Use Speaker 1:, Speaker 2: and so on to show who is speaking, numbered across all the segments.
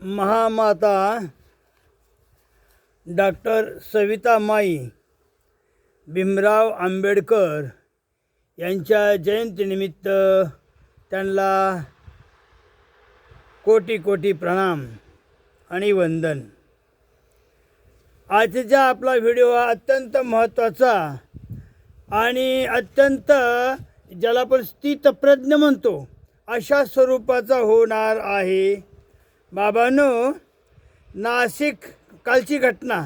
Speaker 1: महामाता doctor Savita माई भीमराव आंबेडकर यांच्या जयंतीनिमित्त त्यांना कोटी कोटी प्रणाम आणि वंदन. आजचा आपला व्हिडिओ हा अत्यंत महत्त्वाचा आणि अत्यंत ज्याला आपण स्थितप्रज्ञ म्हणतो अशा स्वरूपाचा होणार आहे. बाबांनो नाशिक कालची घटना.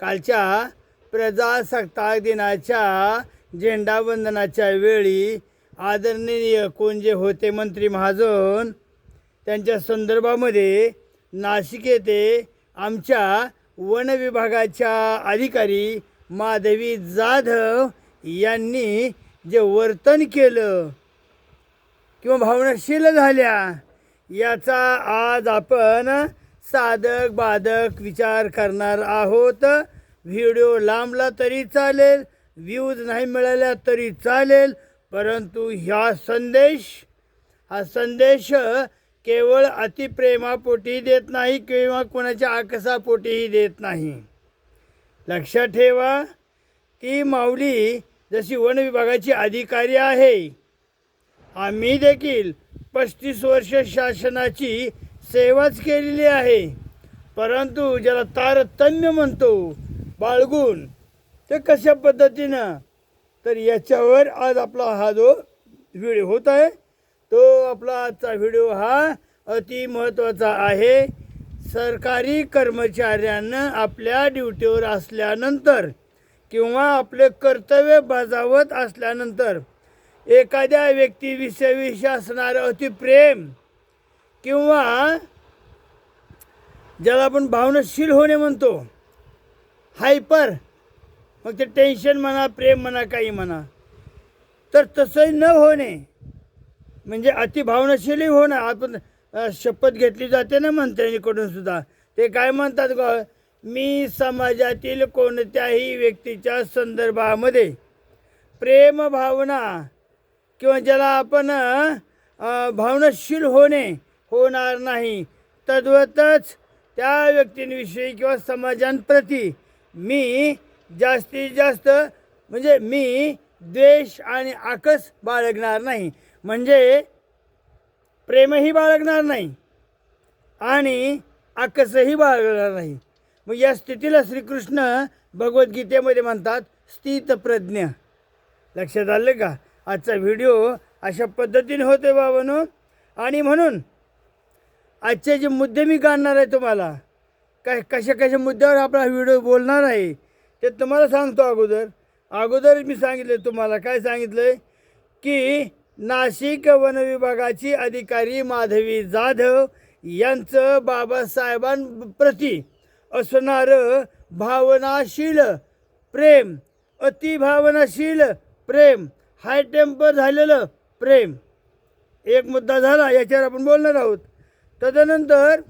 Speaker 1: कालच्या प्रजासत्ताक दिनाच्या झेंडावंदनाच्या वेळी आदरणीय कोण जे होते मंत्री महाजन त्यांच्या संदर्भामध्ये नाशिक येथे आमच्या वन विभागाच्या अधिकारी माधवी जाधव यांनी जे वर्तन केलं किंवा भावनाशील झाल्या. याचा आज आपण साधक बाधक विचार करणार आहोत. व्हिडिओ लांबला तरी चालेल व्ह्यूज नाही मिळाल्या तरी चालेल परंतु ह्या संदेश हा संदेश केवळ अतिप्रेमापोटी देत नाही किंवा कोणाच्या आकसापोटीही देत नाही. लक्षात ठेवा ती माऊली जशी वन विभागाची अधिकारी आहे आम्ही देखील पस्तीस वर्ष शासनाची सेवाच केलेली आहे. परंतु ज्याला तारतम्य म्हणतो बाळगून ते कशा पद्धतीनं? तर याच्यावर आज आपला हा जो व्हिडिओ होत आहे तो आपला आजचा व्हिडिओ हा अति महत्त्वाचा आहे. सरकारी कर्मचाऱ्यांना आपल्या ड्युटीवर असल्यानंतर किंवा आपले कर्तव्य बजावत असल्यानंतर एखाद्या व्यक्तीविषयी असणारं अतिप्रेम किंवा ज्याला आपण भावनाशील होणे म्हणतो हायपर मग ते टेन्शन म्हणा प्रेम म्हणा काही म्हणा तर तसंही न होणे म्हणजे अतिभावनशीलही होणं आपण शपथ घेतली जाते ना मंत्र्यांकडून सुद्धा. ते काय म्हणतात ग मी समाजातील कोणत्याही व्यक्तीच्या संदर्भामध्ये प्रेमभावना किंवा ज्याला आपण भावनाशील होणे होणार नाही तद्वतच त्या व्यक्तींविषयी किंवा समाजांप्रती मी जास्तीत जास्त म्हणजे मी द्वेष आणि आकस बाळगणार नाही. म्हणजे प्रेमही बाळगणार नाही आणि आकसही बाळगणार नाही. मग या स्थितीला श्रीकृष्ण भगवद्गीतेमध्ये म्हणतात स्थितप्रज्ञ. लक्षात आलं का? आजचा व्हिडिओ अशा पद्धतीने होते बाबानो. आणि म्हणून आजचे जे मुद्दे मी काढणार आहे तुम्हाला काय कशा कशा मुद्द्यावर आपला व्हिडिओ बोलणार आहे ते तुम्हाला सांगतो अगोदर. अगोदर मी सांगितले तुम्हाला काय सांगितलं की नाशिक वनविभागाची अधिकारी माधवी जाधव यांचं बाबासाहेबांप्रती असणारं भावनाशील प्रेम अतिभावनाशील प्रेम हाय टेम्पर झालेलं प्रेम. एक मुद्दा झाला याच्यावर आपण बोलणार आहोत. तदनंतर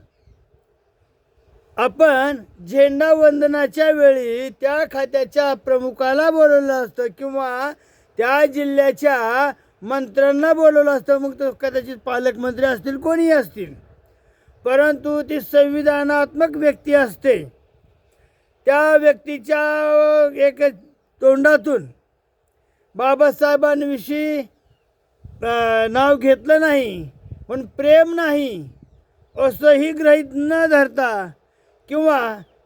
Speaker 1: आपण झेंडा वंदनाच्या वेळी त्या खात्याच्या प्रमुखाला बोलवलं असतं किंवा त्या जिल्ह्याच्या मंत्र्यांना बोलवलं असतं. मग तो कदाचित पालकमंत्री असतील कोणीही असतील. परंतु ती संविधानात्मक व्यक्ती असते. त्या व्यक्तीच्या एक तोंडातून बाबासाहेबांविषयी नाव घेतलं नाही पण प्रेम नाही असंही गृहीत न धरता किंवा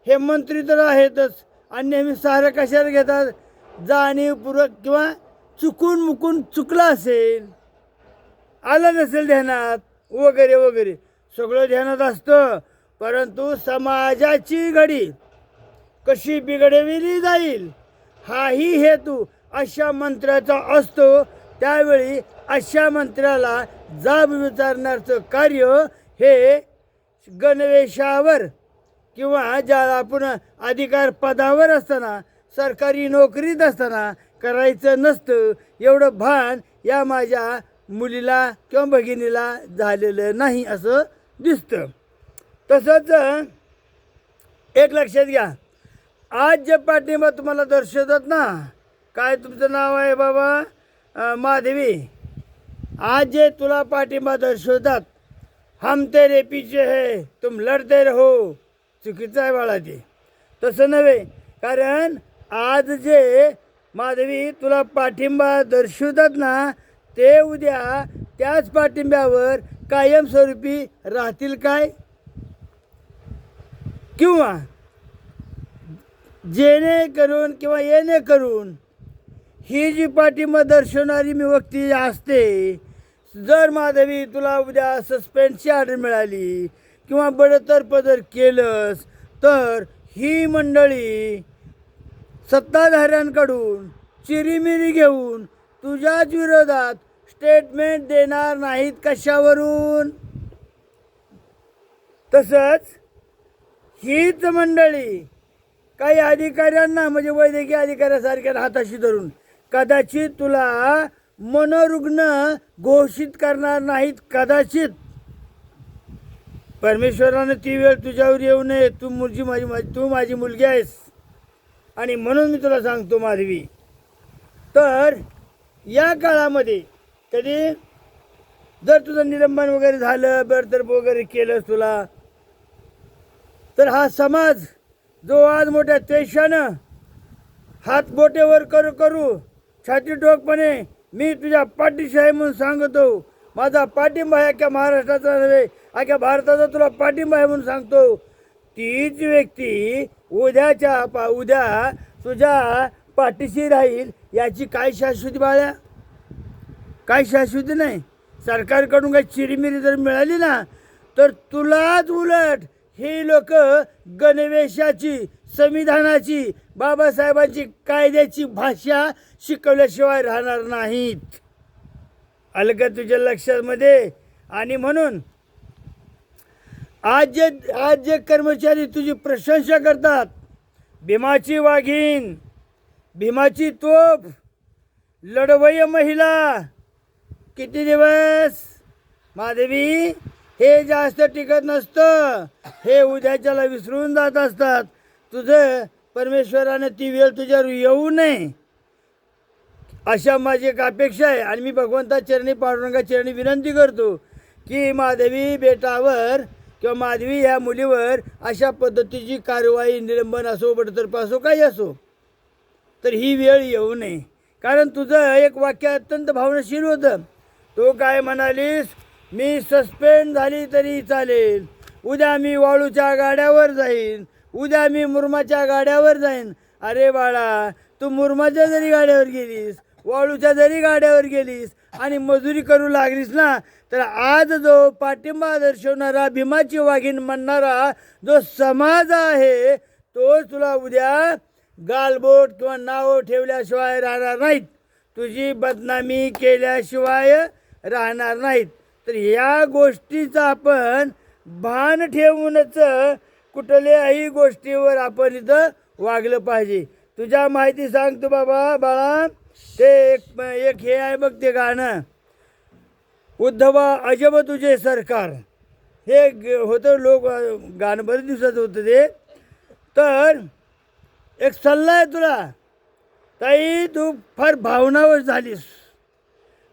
Speaker 1: हे मंत्री तर आहेतच आणि नेहमी सारं कशाला घेतात? जाणीवपूर्वक किंवा चुकून मुकून चुकलं असेल आलं नसेल ध्यानात वगैरे वगैरे. सगळं ध्यानात असतं परंतु समाजाची घडी कशी बिघडविली जाईल हाही हेतू अशा मंत्र्याचा असतो त्यावेळी अशा मंत्र्याला जाब विचारण्याचं कार्य हे गणवेशावर किंवा ज्याला आपण अधिकार पदावर असताना सरकारी नोकरीत असताना करायचं नसतं एवढं भान या माझ्या मुलीला किंवा भगिनीला झालेलं नाही असं दिसतं. तसंच एक लक्षात घ्या. आज जे पाठिंबा तुम्हाला दर्शवतात ना काय तुमचं नाव आहे बाबा? माधवी आज जे तुला पाठिंबा दर्शवतात हम तेरे पीछे है तुम लढते रहो. चुकीचं आहे बाळा ते तसं नव्हे कारण आज जे माधवी तुला पाठिंबा दर्शवतात ना ते उद्या त्याच पाठिंब्यावर कायमस्वरूपी राहतील काय? किंवा जेणेकरून किंवा येणे करून ही जी पाठिंबा दर्शवणारी मी व्यक्ती असते जर माधवी तुला उद्या सस्पेंडची ऑर्डर मिळाली किंवा बडतर्फ जर केलंस तर ही मंडळी सत्ताधाऱ्यांकडून चिरीमिरी घेऊन तुझ्याच विरोधात स्टेटमेंट देणार नाहीत कशावरून? तसंच हीच मंडळी काही अधिकाऱ्यांना म्हणजे वैद्यकीय अधिकाऱ्यासारख्या हाताशी धरून कदाचित तुला मनोरुग्ण घोषित करणार नाहीत कदाचित. परमेश्वरानं ती वेळ तुझ्यावर येऊ नये. तू मुलगी माझी माझी तू माझी मुलगी आहेस. आणि म्हणून मी तुला सांगतो माधवी. तर या काळामध्ये कधी? जर तुझं निलंबन वगैरे झालं बडतर्फ वगैरे केलंस तुला तर हा समाज जो आज मोठ्या त्वेषानं हातबोटेवर करू करू छाती ठोकपणे मी तुझ्या पाठीशी आहे म्हणून सांगतो. माझा पाठिंबा आहे अख्ख्या महाराष्ट्राचा नव्हे अख्ख्या भारताचा तुला पाठिंबा आहे म्हणून सांगतो. तीच व्यक्ती उद्याच्या पा उद्या तुझ्या पाठीशी राहील याची काय शाश्वती बाळ्या? काय शाश्वती नाही. सरकारकडून काही चिरीमिरी जर मिळाली ना तर तुलाच उलट ही लोक गणवेशाची संविधानाची बाबासाहेबांची कायद्याची भाषा शिकवल्याशिवाय राहणार नाहीत. आलं का तुझ्या लक्षामध्ये आणि म्हणून आज जे आज जे कर्मचारी तुझी प्रशंसा करतात भीमाची वाघीण भीमाची तोफ लढवय महिला किती दिवस? महादेवी हे जास्त टिकत नसतं. हे उद्याच्याला विसरून जात असतात. तुझं परमेश्वरानं ती वेळ तुझ्यावर येऊ नये. अशा माझी एक अपेक्षा आहे. आणि मी भगवंता चरणी पांडुरंगा चरणी विनंती करतो की माधवी बेटावर किंवा माधवी ह्या मुलीवर अशा पद्धतीची कारवाई निलंबन असो बडतर्फ असो काही असो तर ही वेळ येऊ नये. कारण तुझं एक वाक्य अत्यंत भावनाशील होतं. तो काय म्हणालीस मी सस्पेंड झाली तरी चालेल. उद्या मी वाळूच्या गाड्यावर जाईन. उद्या मी मुरमाच्या गाड्यावर जाईन. अरे बाळा तू मुरमाच्या जरी गाड्यावर गेलीस वाळूच्या जरी गाड्यावर गेलीस आणि मजुरी करू लागलीस ना तर आज जो पाठिंबा दर्शवणारा भीमाची वाघीण म्हणणारा जो समाज आहे तो तुला उद्या गालबोट किंवा नाव ठेवल्याशिवाय राहणार नाहीत. तुझी बदनामी केल्याशिवाय राहणार नाहीत. तर या गोष्टीचं आपण भान ठेवूनच कुठल्याही गोष्टीवर आपण इथं वागलं पाहिजे? तुझ्या माहिती सांगतो बाबा बाळा. ते एक एक हे आहे बघ ते गाणं. उद्धवा अजब तुझे सरकार. हे ग- होतं लोक गाणं बरेच दिवसाचं होतं ते. तर एक सल्ला आहे तुला. ताई तू फार भावनावर झालीस.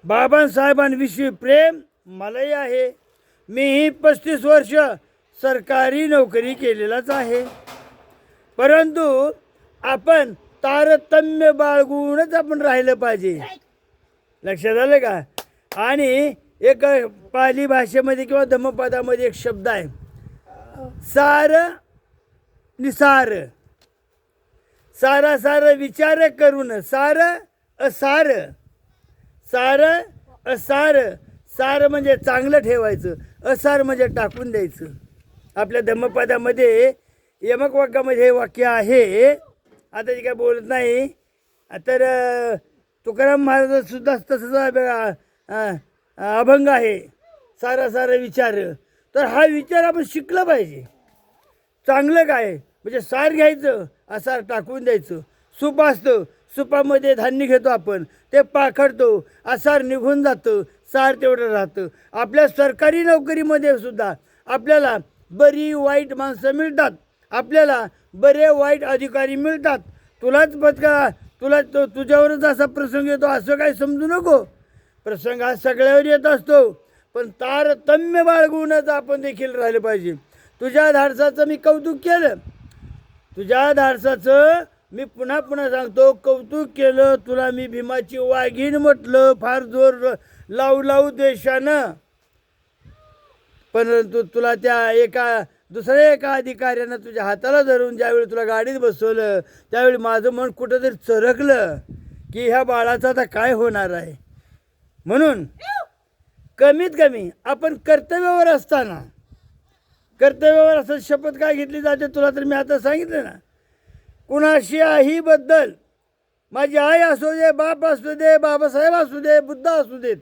Speaker 1: बाबासाहेबांविषयी प्रेम मलाही आहे. मीही पस्तीस वर्ष सरकारी नोकरी केलेलाच आहे. परंतु आपण तारतम्य बाळगूनच आपण राहिलं पाहिजे. लक्षात आलं का? आणि एक पाली भाषेमध्ये किंवा धम्मपदामध्ये एक शब्द आहे. सार निसार. सारा सार विचार करून सार असार. सार असार. सार म्हणजे चांगलं ठेवायचं. असार म्हणजे टाकून द्यायचं. आपल्या धम्मपदामध्ये यमक वाक्यामध्ये हे वाक्य आहे. आता जे काय बोलत नाही तर तुकाराम महाराजसुद्धा तसंच अभंग आहे. सारा सारा विचार. तर हा विचार आपण शिकला पाहिजे. चांगलं काय? म्हणजे सार घ्यायचं असार टाकून द्यायचं. सूप असतं सुपामध्ये धान्य घेतो आपण ते पाखडतो असार निघून जातं सार तेवढं राहतं. आपल्या सरकारी नोकरीमध्ये सुद्धा आपल्याला बरी वाईट माणसं मिळतात. आपल्याला बरे वाईट अधिकारी मिळतात. तुलाच बदका तुला तो तुझ्यावरच असा प्रसंग येतो असं काही समजू नको. प्रसंग हा सगळ्यावर येत असतो. पण तारतम्य बाळगूनच आपण देखील राहिलं पाहिजे. तुझ्या धाडसाचं मी कौतुक केलं. तुझ्या धाडसाचं मी पुन्हा पुन्हा सांगतो कौतुक केलं तुला मी भीमाची वाघीण म्हटलं फार जोर लावू लावू देशानं. परंतु तुला त्या एका दुसऱ्या एका अधिकाऱ्यानं तुझ्या हाताला धरून ज्यावेळी तुला गाडीत बसवलं त्यावेळी माझं मन कुठंतरी चरकलं की ह्या बाळाचं आता काय होणार आहे. म्हणून कमीत कमी आपण कर्तव्यावर असताना कर्तव्यावर असं शपथ काय घेतली जाते तुला तर मी आता सांगितलं ना. कुणाशी आईबद्दल माझी आई असू दे बाप असू दे बाबासाहेब असू दे बुद्ध असू देत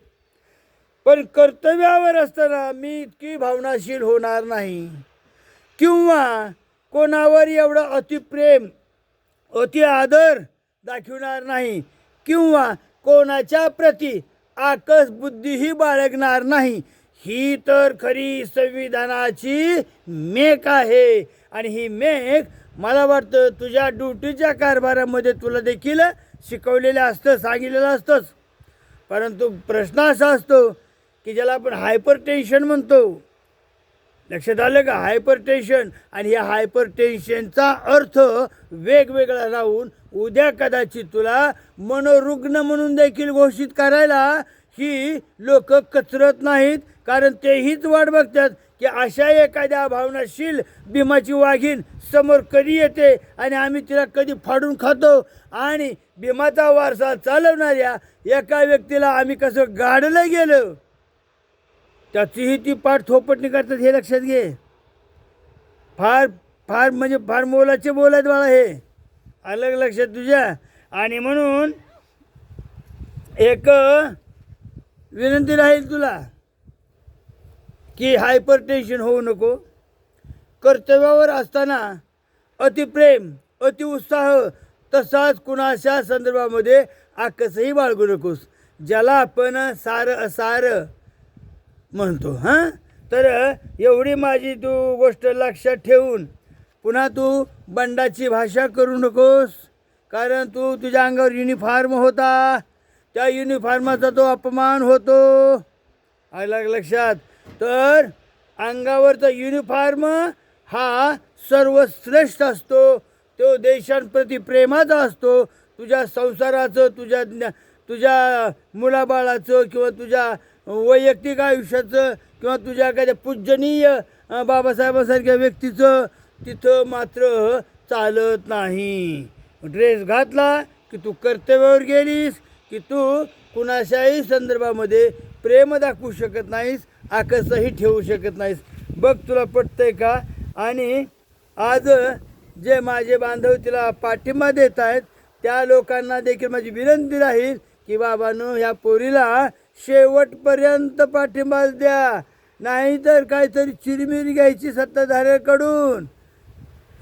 Speaker 1: पण कर्तव्यावर असताना मी इतकी भावनाशील होणार नाही. किंवा कोणावर एवढं अतिप्रेम अति आदर दाखवणार नाही. किंवा कोणाच्या प्रती आकस बुद्धीही बाळगणार नाही. ही तर खरी संविधानाची मेक आहे. आणि ही मेक मला वाटतं तुझ्या ड्युटीच्या कारभारामध्ये तुला देखील शिकवलेलं असतं सांगितलेलं असतंच. परंतु प्रश्न असा असतो की ज्याला आपण हायपर टेन्शन म्हणतो. लक्षात आलं का? हायपर टेन्शन आणि या हायपर टेन्शनचा अर्थ वेगवेगळा राहून उद्या कदाचित तुला मनोरुग्ण म्हणून देखील घोषित करायला ही लोक कचरत नाहीत. कारण तेहीच वाट बघतात की अशा एखाद्या भावनाशील भीमाची वाघीण समोर कधी येते आणि आम्ही तिला कधी फाडून खातो. आणि भीमाचा वारसा चालवणाऱ्या एका व्यक्तीला आम्ही कसं गाडलं गेलं? त्याचीही ती पाठ थोपटणी करतात हे लक्षात घे. फार फार म्हणजे फार मोलाचे बोलायत बाळा हे. अलग लक्षात तुझ्या. आणि म्हणून एक विनंती राहील तुला की हायपर टेन्शन होऊ नको. कर्तव्यावर असताना अतिप्रेम अतिउत्साह तसाच कुणाच्या संदर्भामध्ये आकसही बाळगू नकोस. ज्याला आपण सार असार म्हणतो हां? तर एवढी माझी तू गोष्ट लक्षात ठेवून पुन्हा तू बंडाची भाषा करू नकोस कारण तू तुझ्या अंगावर युनिफॉर्म होता. त्या युनिफॉर्माचा तो अपमान होतो. आला लक्षात. तर अंगावरचा युनिफॉर्म हा सर्वश्रेष्ठ असतो. तो देशांप्रती प्रेमाचा असतो. तुझ्या संसाराचं तुझ्या ज्ञा- तुझ्या मुलाबाळाचं किंवा तुझ्या वैयक्तिक आयुष्याचं किंवा तुझ्या एखाद्या पूजनीय बाबासाहेबांसारख्या व्यक्तीचं तिथं मात्र चालत नाही. ड्रेस घातला की तू कर्तव्यावर गेलीस की तू कुणाशाही संदर्भामध्ये प्रेम दाखवू शकत नाहीस आकसही ठेवू शकत नाहीस. बघ तुला पटतंय का? आणि आज जे माझे बांधव तिला पाठिंबा देत आहेत त्या लोकांना देखील माझी विनंती राहील की बाबांनो ह्या पोरीला शेवटपर्यंत पाठिंबा द्या. नाहीतर काहीतरी चिरमिरी घ्यायची सत्ताधाऱ्याकडून.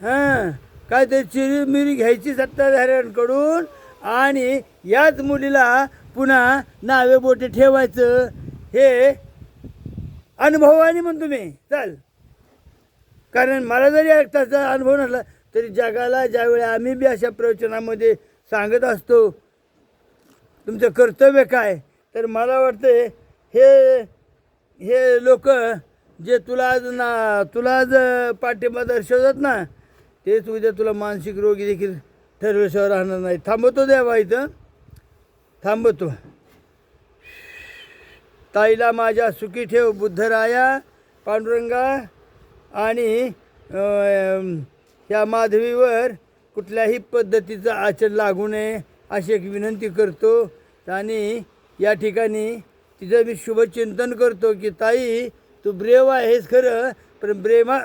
Speaker 1: हां काहीतरी चिरमिरी घ्यायची सत्ताधाऱ्यांकडून आणि याच मुलीला पुन्हा नावे बोटे ठेवायचं. हे अनुभवाने म्हणतो मी. चल. कारण मला जरी एक त्याचा अनुभव नसला तरी जगाला ज्यावेळी आम्ही बी अशा प्रवचनामध्ये सांगत असतो तुमचं कर्तव्य काय? तर मला वाटते हे हे लोक जे तुला आज ना तुला आज पाठिंबा दर्शवतात ना तेच उद्या तुला मानसिक रोगी देखील ठरवल्याशिवाय राहणार नाही. थांबवतो द्यावा इथं. थांबवतो ताईला माझ्या सुखी ठेव बुद्धराया पांडुरंगा आणि या माधवीवर कुठल्याही पद्धतीचं आचरण लागू नये अशी एक विनंती करतो. आणि या ठिकाणी तिचं मी शुभचिंतन करतो की ताई तू ब्रेव आहेस खरं पण ब्रेमा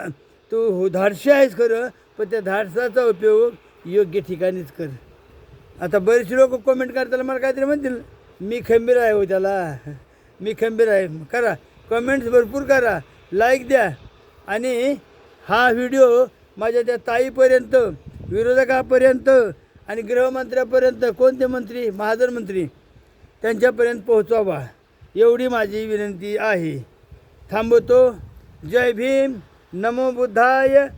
Speaker 1: तू धाडशी आहेस खरं पण त्या धाडसाचा उपयोग योग्य ठिकाणीच कर. आता बरेचसे लोक कमेंट करताना मला काहीतरी म्हणतील मी खंबीर आहे हो त्याला. मी खंबीर आहे. करा. कमेंट्स भरपूर करा. लाईक द्या. आणि हा व्हिडिओ माझ्या त्या ताईपर्यंत विरोधकापर्यंत आणि गृहमंत्र्यापर्यंत कोणते मंत्री? महाजन मंत्री. त्यांच्यापर्यंत पोहोचवावा एवढी माझी विनंती आहे. थांबतो. जय भीम. नमो बुद्धाय.